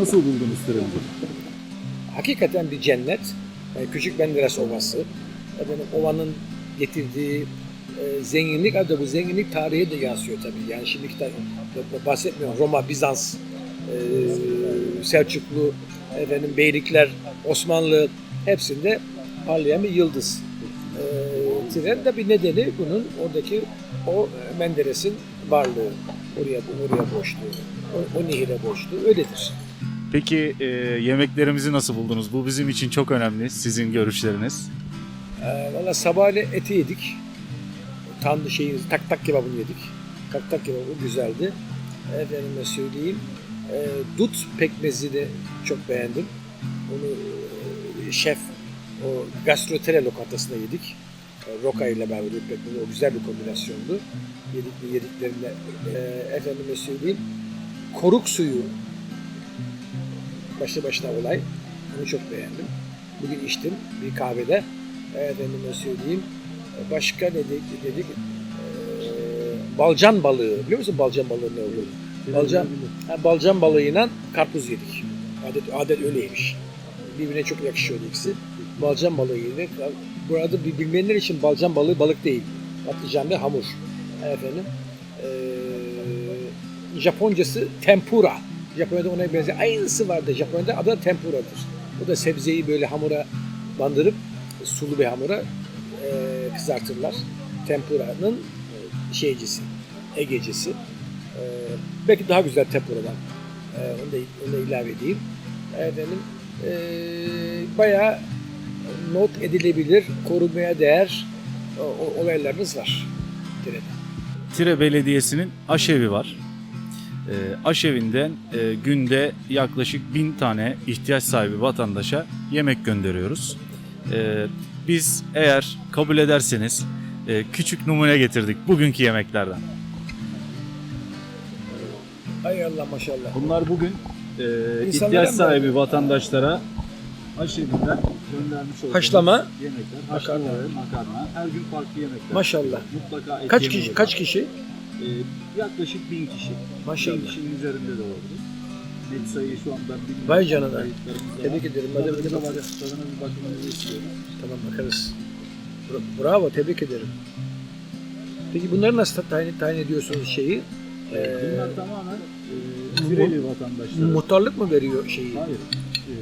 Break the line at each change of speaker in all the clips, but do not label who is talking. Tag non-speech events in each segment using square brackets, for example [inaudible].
Nasıl buldunuz Tire'mizi?
hakikaten bir cennet. Küçük Menderes Ovası. Efendim, ovanın getirdiği e, zenginlik, adı bu zenginlik tarihe de yansıyor tabii. Yani şimdiki de bahsetmiyorum. Roma, Bizans, e, Selçuklu, efendim Beylikler, Osmanlı hepsinde parlayan bir yıldız. E, tren de bir nedeni bunun oradaki o Menderes'in varlığı. Oraya, oraya borçlu. O, o nehire borçlu. Öyledir.
Peki e, yemeklerimizi nasıl buldunuz? Bu bizim için çok önemli. Sizin görüşleriniz.
Ee, Valla sabahleyin eti yedik. Tandı şeyi, tak tak kebabını yedik. Tak tak kebabı güzeldi. Efendime söyleyeyim. E, dut pekmezi de çok beğendim. Onu e, şef o gastrotere lokantasında yedik. E, roka ile beraber dut pekmezi. O güzel bir kombinasyondu. Yedik yediklerinde. E, efendime söyleyeyim. Koruk suyu başlı başına olay. Onu çok beğendim. Bugün içtim bir kahvede. Efendime söyleyeyim. Başka ne dedik? dedik? Ee, balcan balığı. Biliyor musun balcan balığı ne olduğunu? Balcan, ha, balcan balığıyla karpuz yedik. Adet, adet öyleymiş. Birbirine çok yakışıyordu ikisi. Balcan balığı yedik. Burada bir bilmeyenler için balcan balığı balık değil. Patlıcan ve hamur. Efendim. Ee, Japoncası tempura. Japonya'da ona benzer aynısı vardı. Japonya'da adı da tempuradır. O da sebzeyi böyle hamura bandırıp sulu bir hamura e, kızartırlar. Tempura'nın e, şeycisi, egecisi. E, belki daha güzel tempuradan. E, onu, da, onu da ilave edeyim. Efendim, e, bayağı not edilebilir, korumaya değer o, o, olaylarınız var. Tire'de.
Tire Belediyesi'nin aşevi var. E, aşevinden e, günde yaklaşık bin tane ihtiyaç sahibi vatandaşa yemek gönderiyoruz. E, biz eğer kabul ederseniz e, küçük numune getirdik bugünkü yemeklerden.
Hay Allah maşallah.
Bunlar bugün e, ihtiyaç sahibi vatandaşlara aşevinden göndermiş olduğumuz
Haşlama.
yemekler. Haşlama makarna. Her gün farklı yemekler.
Maşallah.
Mutlaka
Kaç kişi?
var.
Kaç kişi?
E, yaklaşık bin kişi.
Maşallah.
Bin kişinin üzerinde de olabilir. Net sayıyı şu anda bilmiyorum.
Vay canına. Tebrik ederim. Hadi,
Tadına tadına bir bakmanızı istiyorum.
Tamam bakarız. Bra- Bravo, tebrik ederim. Peki bunları nasıl tayin, tayin ediyorsunuz şeyi? Ee,
Bunlar tamamen e, Tireli vatandaşlar.
muhtarlık mı veriyor şeyi?
Hayır. E,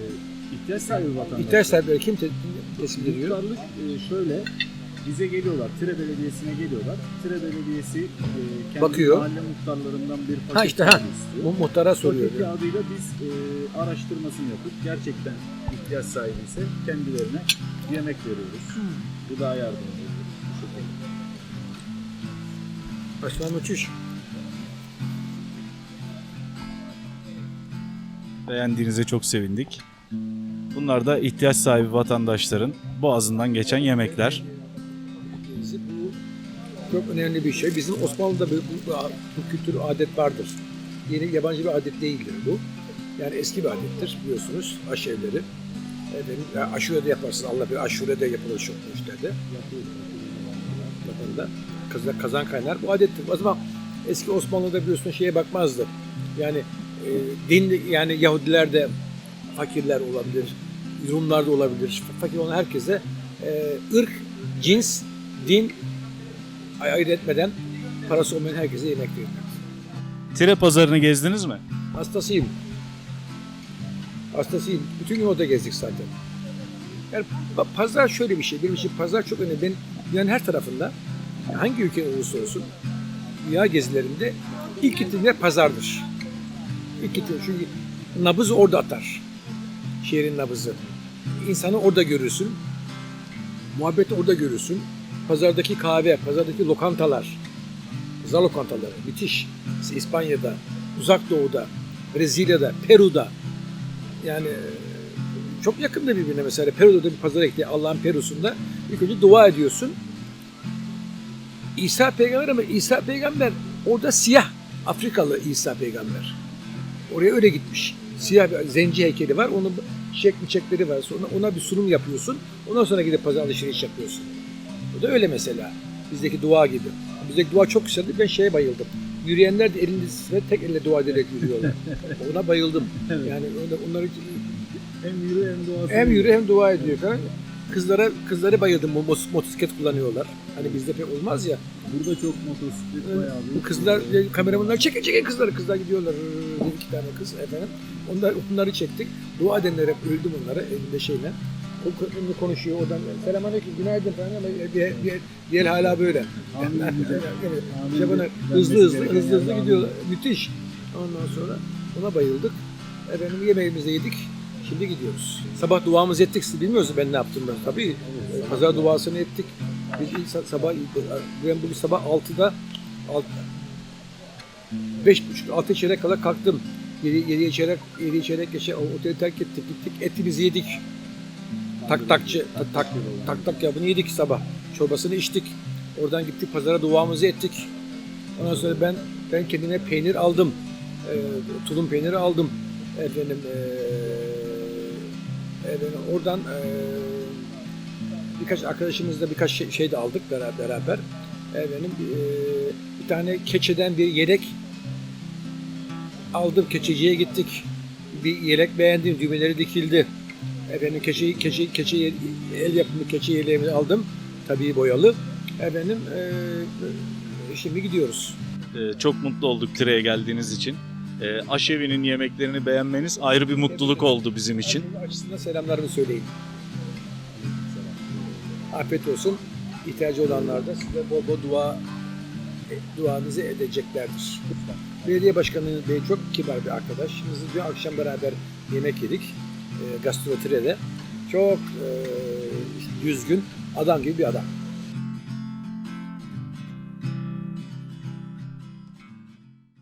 ihtiyaç sahibi vatandaşlar.
İhtiyaç sahipleri kim te- ediyor?
Muhtarlık e, şöyle bize geliyorlar. Tire Belediyesi'ne geliyorlar. Tire Belediyesi e, kendi
Bakıyor.
mahalle muhtarlarından bir paket
Ha işte ha.
istiyor.
Bu muhtara soruyor.
Paketi adıyla biz e, araştırmasını yapıp gerçekten ihtiyaç sahibi ise kendilerine yemek veriyoruz. Gıda yardımı veriyoruz. Bu şekilde.
Başkan uçuş.
Beğendiğinize çok sevindik. Bunlar da ihtiyaç sahibi vatandaşların boğazından geçen yemekler.
Çok önemli bir şey. Bizim Osmanlı'da bu, bu, bu kültür adet vardır. Yeni yabancı bir adet değildir bu. Yani eski bir adettir biliyorsunuz aşevleri. Efendim, ya aşurede yaparsın. Allah bir aşurede yapılır bu işlerde. Vatanda kazan, kazan kaynar. Bu adettir. O zaman eski Osmanlı'da biliyorsun şeye bakmazdı. Yani e, din yani Yahudiler de fakirler olabilir. Rumlar da olabilir. Fakir olan herkese e, ırk, cins, din ayırt etmeden parası olmayan herkese yemek verirler.
Tire pazarını gezdiniz mi?
Hastasıyım. Hastasıyım. Bütün gün orada gezdik zaten. Yani pa- pazar şöyle bir şey. Benim için pazar çok önemli. Ben dünyanın her tarafında hangi ülke olursa olsun dünya gezilerimde ilk gittiğim yer pazardır. İlk gittiğim çünkü nabız orada atar. Şehrin nabızı. İnsanı orada görürsün. Muhabbeti orada görürsün. Pazardaki kahve, pazardaki lokantalar, pazar lokantaları müthiş. İspanya'da, Uzak Doğu'da, Brezilya'da, Peru'da yani e, çok yakında birbirine mesela Peru'da da bir pazara gitti Allah'ın Peru'sunda ilk önce dua ediyorsun. İsa peygamber ama İsa peygamber orada siyah Afrikalı İsa peygamber. Oraya öyle gitmiş. Siyah bir zenci heykeli var. Onun çiçek çiçekleri var. Sonra ona bir sunum yapıyorsun. Ondan sonra gidip pazar alışveriş yapıyorsun. Bu da öyle mesela. Bizdeki dua gibi. Bizdeki dua çok güzeldi. Ben şeye bayıldım. Yürüyenler de elinde ve tek elle dua ederek yürüyorlar. [laughs] Ona bayıldım. Yani onlar- onları
Hem yürü hem duası.
hem yürü hem dua ediyor. falan. Kızlara kızları bayıldım. Mos- motosiklet kullanıyorlar. Hani bizde pek olmaz ya.
Burada çok motosiklet bayağı
Bu kızlar kameramanlar çekin çekin kızları. Kızlar gidiyorlar. Bir iki tane kız efendim. Onlar, onları çektik. Dua edenlere öldüm onlara elinde şeyle. O ko- konuşuyor oradan. Selamünaleyküm, günaydın falan ama bir, bir, bir el hala böyle.
Amin Amin
şey bana hızlı hızlı hızlı hızlı gidiyorlar. Müthiş. Ondan sonra ona bayıldık. Efendim yemeğimizi yedik. Şimdi gidiyoruz. Sabah duamızı ettik. Siz bilmiyorsunuz ben ne yaptım ben. Tabii e, pazar duasını ettik. Biz sabah ben bugün sabah 6'da alt, beş buçuk altı çeyrek kala kalktım. Yedi, yedi çeyrek, yedi çeyrek geçe oteli terk ettik gittik. Etimizi yedik. Tak takçı, tak tak, tak tak ya bunu yedik sabah. Çorbasını içtik. Oradan gittik pazara duamızı ettik. Ondan sonra ben ben kendime peynir aldım. Ee, tulum peyniri aldım. Efendim ee, efendim oradan ee, birkaç arkadaşımızla birkaç şey, şey de aldık beraber. beraber. Efendim ee, bir tane keçeden bir yelek aldım. Keçeciye gittik. Bir yelek beğendim. Düğmeleri dikildi. Efendim keçe, keçe, keçe el yapımı keçe yeleğimi aldım. Tabii boyalı. Efendim ee, şimdi gidiyoruz.
Ee, çok mutlu olduk Tire'ye geldiğiniz için. Ee, aşevinin yemeklerini beğenmeniz ayrı bir mutluluk oldu bizim için.
Açısından selamlarımı söyleyin. Afiyet olsun. İhtiyacı olanlar da size bol bol dua e, duanızı edeceklerdir. Belediye Başkanı Bey çok kibar bir arkadaş. Biz dün akşam beraber yemek yedik. E, Gastrotire'de. Çok e, düzgün, adam gibi bir adam.